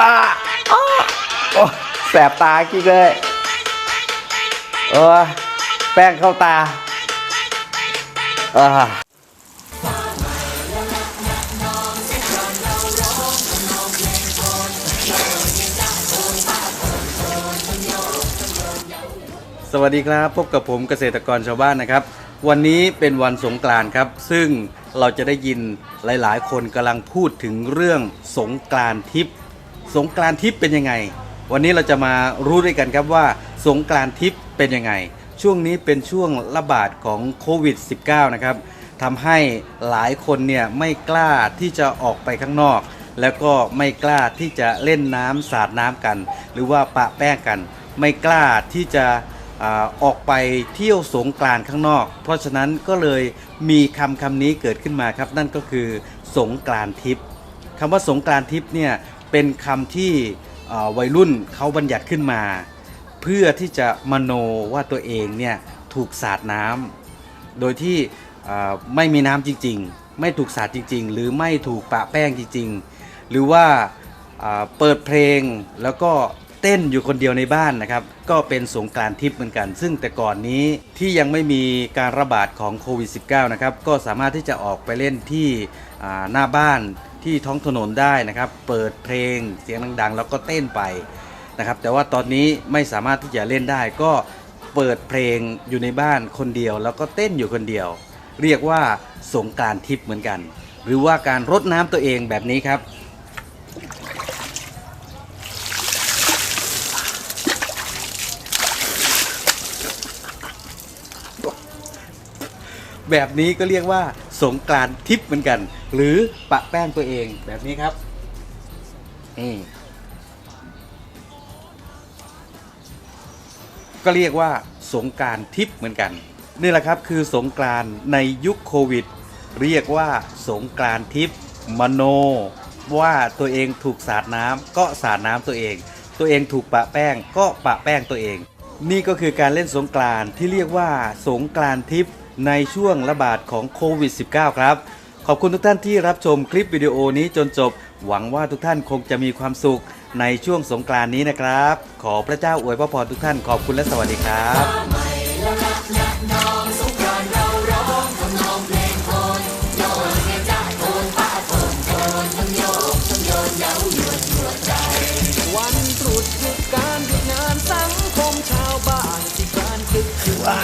อ่าอ้าโอ้แสบตากิ๊กเลยเออแป้งเข้าตาอ่าสวัสดีครับพบกับผมเกษตรกรชาวบ้านนะครับ วันนี้เป็นวันสงกรานต์ครับ ซึ่งเราจะได้ยินหลาย ๆ คนกำลังพูดถึงเรื่องสงกรานต์ทิพย์ สงกรานทิพย์เป็นยังไง วันนี้เราจะมารู้ด้วยกันครับว่าสงกรานทิพย์เป็นยังไง ช่วงนี้เป็นช่วงระบาดของโควิด -19 นะครับทำให้หลายคนเนี่ยไม่กล้าที่จะออกไปข้างนอก แล้วก็ไม่กล้าที่จะเล่นน้ำสาดน้ำกัน หรือว่าปะแป้งกัน ไม่กล้าที่จะออกไปเที่ยวสงกรานข้างนอก เพราะฉะนั้นก็เลยมีคำคำนี้เกิดขึ้นมาครับ นั่นก็คือสงกรานทิพย์คำว่าสงกรานทิพย์เนี่ย เป็นคำที่วัยรุ่นเขาบัญญัติขึ้นมา เพื่อที่จะมโนว่าตัวเองเนี่ยถูกสาดน้ำโดยที่ไม่มีน้ำจริง ๆ ไม่ถูกสาดจริง ๆ หรือไม่ถูกปะแป้งจริง ๆ หรือว่าเปิดเพลงแล้วก็เต้นอยู่คนเดียวในบ้านนะครับ ก็เป็นสงกรานต์ทิพย์เหมือนกัน ซึ่งแต่ก่อนนี้ที่ยังไม่มีการระบาดของโควิด -19 นะครับ ก็สามารถที่จะออกไปเล่นที่หน้าบ้าน ที่ท้องถนนได้นะครับ เปิดเพลงเสียงดังๆ แล้วก็เต้นไปนะครับ แต่ว่าตอนนี้ไม่สามารถที่จะเล่นได้ ก็เปิดเพลงอยู่ในบ้านคนเดียว แล้วก็เต้นอยู่คนเดียว เรียกว่าสงกานต์ทิพย์เหมือนกัน หรือว่าการรดน้ำตัวเองแบบนี้ครับแบบนี้ก็เรียกว่า สงกรานทิพย์เหมือนกัน หรือปะแป้งตัวเองแบบนี้ครับนี่ก็เรียกว่าสงกรารทิพย์เหมือนกัน นี่แหละครับคือสงกรานในยุคโควิด เรียกว่าสงกรานทิพย์มโน ว่าตัวเองถูกสาดน้ำก็สาดน้ำตัวเอง ตัวเองถูกปะแป้งก็ปะแป้งตัวเอง นี่ก็คือการเล่นสงกรานที่เรียกว่าสงกรานทิพย์ ในช่วงระบาดของโควิด -19 ครับ ขอบคุณทุกท่านที่รับชมคลิปวิดีโอนี้จนจบ หวังว่าทุกท่านคงจะมีความสุขในช่วงสงกรานนี้นะครับ ขอพระเจ้าอวยพระพรทุกท่านขอบคุณและสวัสดีครับว้า